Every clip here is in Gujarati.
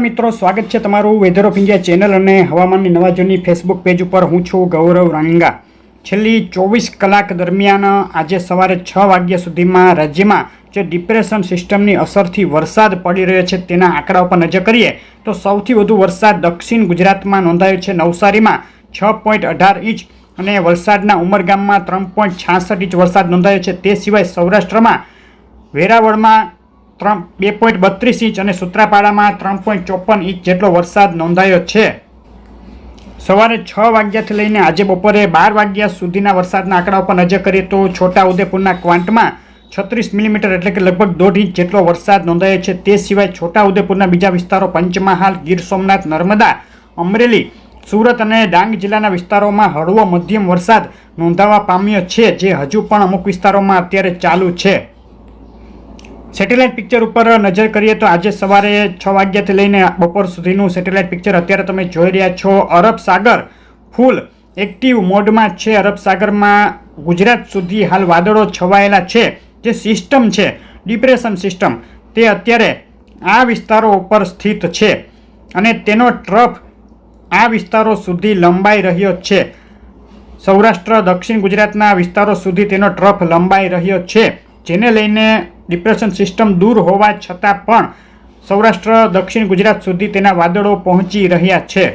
મિત્રો, સ્વાગત છે તમારું વેધર ઓફ ઇન્ડિયા ચેનલ અને હવામાનની નવાજોની ફેસબુક પેજ ઉપર. હું છું ગૌરવ રાંગા. છેલ્લી ચોવીસ કલાક દરમિયાન આજે સવારે છ વાગ્યા સુધીમાં રાજ્યમાં જે ડિપ્રેશન સિસ્ટમની અસરથી વરસાદ પડી રહ્યો છે તેના આંકડા ઉપર નજર કરીએ તો સૌથી વધુ વરસાદ દક્ષિણ ગુજરાતમાં નોંધાયો છે નવસારીમાં છ પોઈન્ટ અઢાર ઇંચ અને વલસાડના ઉમરગામમાં ત્રણ પોઈન્ટ છાસઠ ઇંચ વરસાદ નોંધાયો છે. તે સિવાય સૌરાષ્ટ્રમાં વેરાવળમાં ત્રણ, બે પોઈન્ટ બત્રીસ ઇંચ અને સૂત્રાપાડામાં ત્રણ પોઈન્ટ ચોપન ઇંચ જેટલો વરસાદ નોંધાયો છે. સવારે છ વાગ્યાથી લઈને આજે બપોરે બાર વાગ્યા સુધીના વરસાદના આંકડા ઉપર નજર કરીએ તો છોટા ઉદેપુરના ક્વાંટમાં છત્રીસ મિલીમીટર એટલે કે લગભગ દોઢ ઇંચ જેટલો વરસાદ નોંધાયો છે. તે સિવાય છોટા ઉદેપુરના બીજા વિસ્તારો પંચમહાલ, ગીર સોમનાથ, નર્મદા, અમરેલી, સુરત અને ડાંગ જિલ્લાના વિસ્તારોમાં હળવો મધ્યમ વરસાદ નોંધાવા પામ્યો છે, જે હજુ પણ અમુક વિસ્તારોમાં અત્યારે ચાલુ છે. સેટેલાઇટ પિક્ચર ઉપર નજર કરીએ તો આજે સવારે છ વાગ્યાથી લઈને બપોર સુધીનું સેટેલાઇટ પિક્ચર અત્યારે તમે જોઈ રહ્યા છો. અરબ સાગર ફૂલ એક્ટિવ મોડમાં છે. અરબ સાગરમાં ગુજરાત સુધી હાલ વાદળો છવાયેલા છે. જે સિસ્ટમ છે, ડિપ્રેશન સિસ્ટમ, તે અત્યારે આ વિસ્તારો ઉપર સ્થિત છે અને તેનો ટ્રફ આ વિસ્તારો સુધી લંબાઈ રહ્યો છે. સૌરાષ્ટ્ર, દક્ષિણ ગુજરાતના વિસ્તારો સુધી તેનો ટ્રફ લંબાઈ રહ્યો છે. જેને લઈને ડિપ્રેશન સિસ્ટમ દૂર હોવા છતાં પણ સૌરાષ્ટ્ર, દક્ષિણ ગુજરાત સુધી તેના વાદળો પહોંચી રહ્યા છે.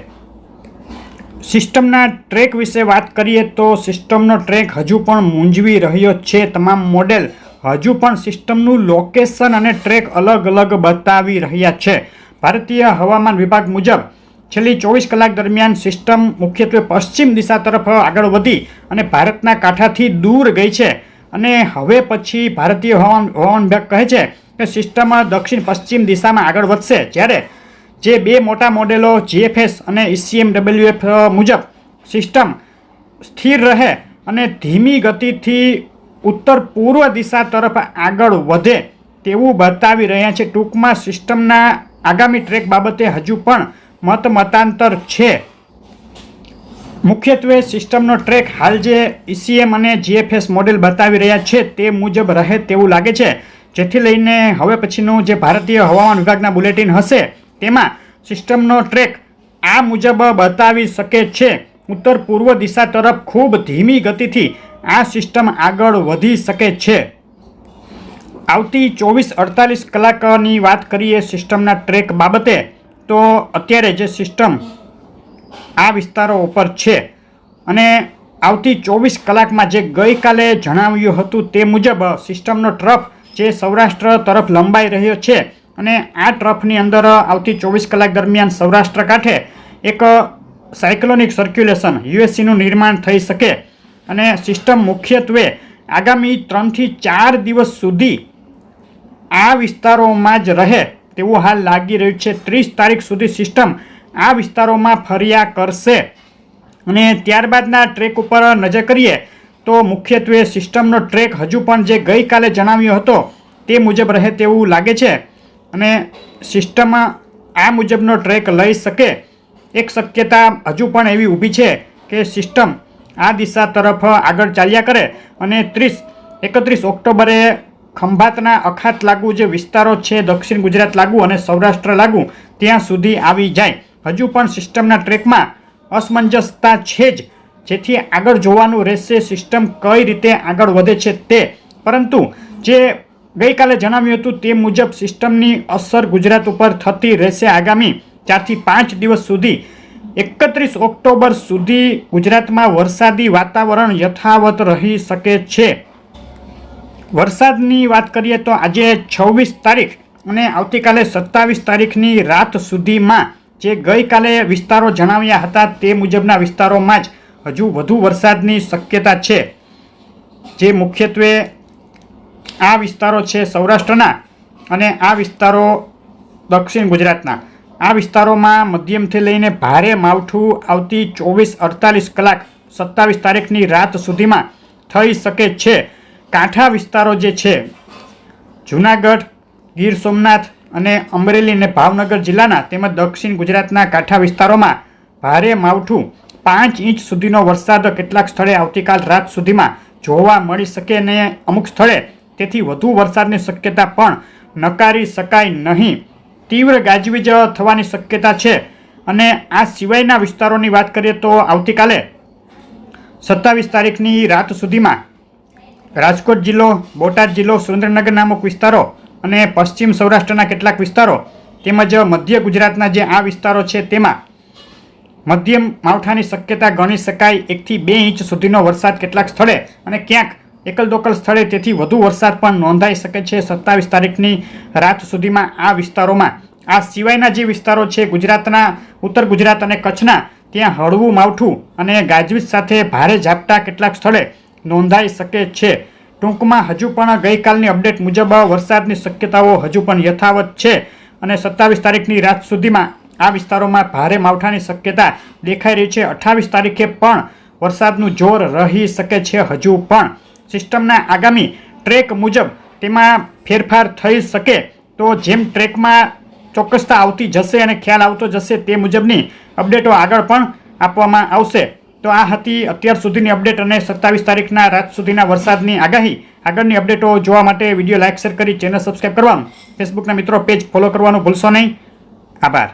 સિસ્ટમના ટ્રેક વિશે વાત કરીએ તો સિસ્ટમનો ટ્રેક હજુ પણ મૂંઝવી રહ્યો છે. તમામ મોડેલ હજુ પણ સિસ્ટમનું લોકેશન અને ટ્રેક અલગ અલગ બતાવી રહ્યા છે. ભારતીય હવામાન વિભાગ મુજબ, છેલ્લી ચોવીસ કલાક દરમિયાન સિસ્ટમ મુખ્યત્વે પશ્ચિમ દિશા તરફ આગળ વધી અને ભારતના કાંઠાથી દૂર ગઈ છે. અને હવે પછી ભારતીય હવામાન હવામાન વિભાગ કહે છે કે સિસ્ટમ દક્ષિણ પશ્ચિમ દિશામાં આગળ વધશે, જ્યારે જે બે મોટા મોડેલો જીએફએસ અને ઇસીએમ ડબલ્યુએફ મુજબ સિસ્ટમ સ્થિર રહે અને ધીમી ગતિથી ઉત્તર પૂર્વ દિશા તરફ આગળ વધે તેવું બતાવી રહ્યા છે. ટૂંકમાં સિસ્ટમના આગામી ટ્રેક બાબતે હજુ પણ મત મતાંતર છે. મુખ્યત્વે સિસ્ટમનો ટ્રેક હાલ જે ઈસીએમ અને જીએફએસ મોડેલ બતાવી રહ્યા છે તે મુજબ રહે તેવું લાગે છે. જેથી લઈને હવે પછીનું જે ભારતીય હવામાન વિભાગના બુલેટિન હશે, તેમાં સિસ્ટમનો ટ્રેક આ મુજબ બતાવી શકે છે. ઉત્તર પૂર્વ દિશા તરફ ખૂબ ધીમી ગતિથી આ સિસ્ટમ આગળ વધી શકે છે. આવતી ચોવીસ અડતાલીસ કલાકની વાત કરીએ સિસ્ટમના ટ્રેક બાબતે, તો અત્યારે જે સિસ્ટમ આ વિસ્તારો ઉપર છે. અને આવતી ચોવીસ કલાકમાં જે ગઈકાલે જણાવ્યું હતું તે મુજબ સિસ્ટમનો ટ્રફ જે સૌરાષ્ટ્ર તરફ લંબાઈ રહ્યો છે અને આ ટ્રફની અંદર આવતી ચોવીસ કલાક દરમિયાન સૌરાષ્ટ્ર કાંઠે એક સાયક્લોનિક સર્ક્યુલેશન યુએસસીનું નિર્માણ થઈ શકે અને સિસ્ટમ મુખ્યત્વે આગામી ત્રણથી ચાર દિવસ સુધી આ વિસ્તારોમાં જ રહે તેવું હાલ લાગી રહ્યું છે. ત્રીસ તારીખ સુધી સિસ્ટમ આ વિસ્તારોમાં ફર્યા કરશે. અને ત્યારબાદના ટ્રેક ઉપર નજર કરીએ તો મુખ્યત્વે સિસ્ટમનો ટ્રેક હજુ પણ જે ગઈકાલે જણાવ્યો હતો તે મુજબ રહે તેવું લાગે છે. અને સિસ્ટમ આ મુજબનો ટ્રેક લઈ શકે. એક શક્યતા હજુ પણ એવી ઊભી છે કે સિસ્ટમ આ દિશા તરફ આગળ ચાલ્યા કરે અને ત્રીસ, એકત્રીસ ઓક્ટોબરે ખંભાતના અખાત લાગુ જે વિસ્તારો છે, દક્ષિણ ગુજરાત લાગુ અને સૌરાષ્ટ્ર લાગુ, ત્યાં સુધી આવી જાય. હજુ પણ સિસ્ટમના ટ્રેકમાં અસમંજસતા છે જ. જેથી આગળ જોવાનું રહેશે સિસ્ટમ કઈ રીતે આગળ વધે છે તે. પરંતુ જે ગઈકાલે જણાવ્યું હતું તે મુજબ સિસ્ટમની અસર ગુજરાત ઉપર થતી રહેશે આગામી ચારથી પાંચ દિવસ સુધી. એકત્રીસ ઓક્ટોબર સુધી ગુજરાતમાં વરસાદી વાતાવરણ યથાવત રહી શકે છે. વરસાદની વાત કરીએ તો આજે છવ્વીસ તારીખ અને આવતીકાલે સત્તાવીસ તારીખની રાત સુધીમાં જે ગઈકાલે વિસ્તારો જણાવ્યા હતા તે મુજબના વિસ્તારોમાં જ હજુ વધુ વરસાદની શક્યતા છે. જે મુખ્યત્વે આ વિસ્તારો છે સૌરાષ્ટ્રના અને આ વિસ્તારો દક્ષિણ ગુજરાતના. આ વિસ્તારોમાં મધ્યમથી લઈને ભારે માવઠું આવતી ચોવીસ અડતાલીસ કલાક સત્તાવીસ તારીખની રાત સુધીમાં થઈ શકે છે. કાંઠા વિસ્તારો જે છે, જુનાગઢ, ગીર સોમનાથ અને અમરેલી અને ભાવનગર જિલ્લાના તેમજ દક્ષિણ ગુજરાતના કાંઠા વિસ્તારોમાં ભારે માવઠું પાંચ ઇંચ સુધીનો વરસાદ કેટલાક સ્થળે આવતીકાલ રાત સુધીમાં જોવા મળી શકે અને અમુક સ્થળે તેથી વધુ વરસાદની શક્યતા પણ નકારી શકાય નહીં. તીવ્ર ગાજવીજ થવાની શક્યતા છે અને આ સિવાયના વિસ્તારોની વાત કરીએ તો આવતીકાલે સત્તાવીસ તારીખની રાત સુધીમાં રાજકોટ જિલ્લો, બોટાદ જિલ્લો, સુરેન્દ્રનગર નામક વિસ્તારો અને પશ્ચિમ સૌરાષ્ટ્રના કેટલાક વિસ્તારો તેમજ મધ્ય ગુજરાતના જે આ વિસ્તારો છે તેમાં મધ્યમ માવઠાની શક્યતા ગણી શકાય એકથી બે ઇંચ સુધીનો વરસાદ કેટલાક સ્થળે અને ક્યાંક એકલ દોકલ સ્થળે તેથી વધુ વરસાદ પણ નોંધાઈ શકે છે. સત્તાવીસ તારીખની રાત સુધીમાં આ વિસ્તારોમાં, આ સિવાયના જે વિસ્તારો છે ગુજરાતના, ઉત્તર ગુજરાત અને કચ્છના, ત્યાં હળવું માવઠું અને ગાજવીજ સાથે ભારે ઝાપટા કેટલાક સ્થળે નોંધાઈ શકે છે. ટૂંકમાં હજુ પણ ગઈકાલની અપડેટ મુજબ વરસાદની શક્યતાઓ હજુ પણ યથાવત છે અને સત્તાવીસ તારીખની રાત સુધીમાં આ વિસ્તારોમાં ભારે માવઠાની શક્યતા દેખાઈ રહી છે. અઠ્ઠાવીસ તારીખે પણ વરસાદનું જોર રહી શકે છે હજુ પણ. સિસ્ટમના આગામી ટ્રેક મુજબ તેમાં ફેરફાર થઈ શકે તો જેમ ટ્રેકમાં ચોક્કસતા આવતી જશે અને ખ્યાલ આવતો જશે તે મુજબની અપડેટો આગળ પણ આપવામાં આવશે. તો આ હતી અત્યાર સુધીની અપડેટ અને સત્તાવીસ તારીખના રાત સુધીના વરસાદની આગાહી. આગળની અપડેટો જોવા માટે વીડિયો લાઇક, શેર કરી, ચેનલ સબસ્ક્રાઈબ કરવાનું. ફેસબુકના મિત્રો, પેજ ફોલો કરવાનું ભૂલશો નહીં. આભાર.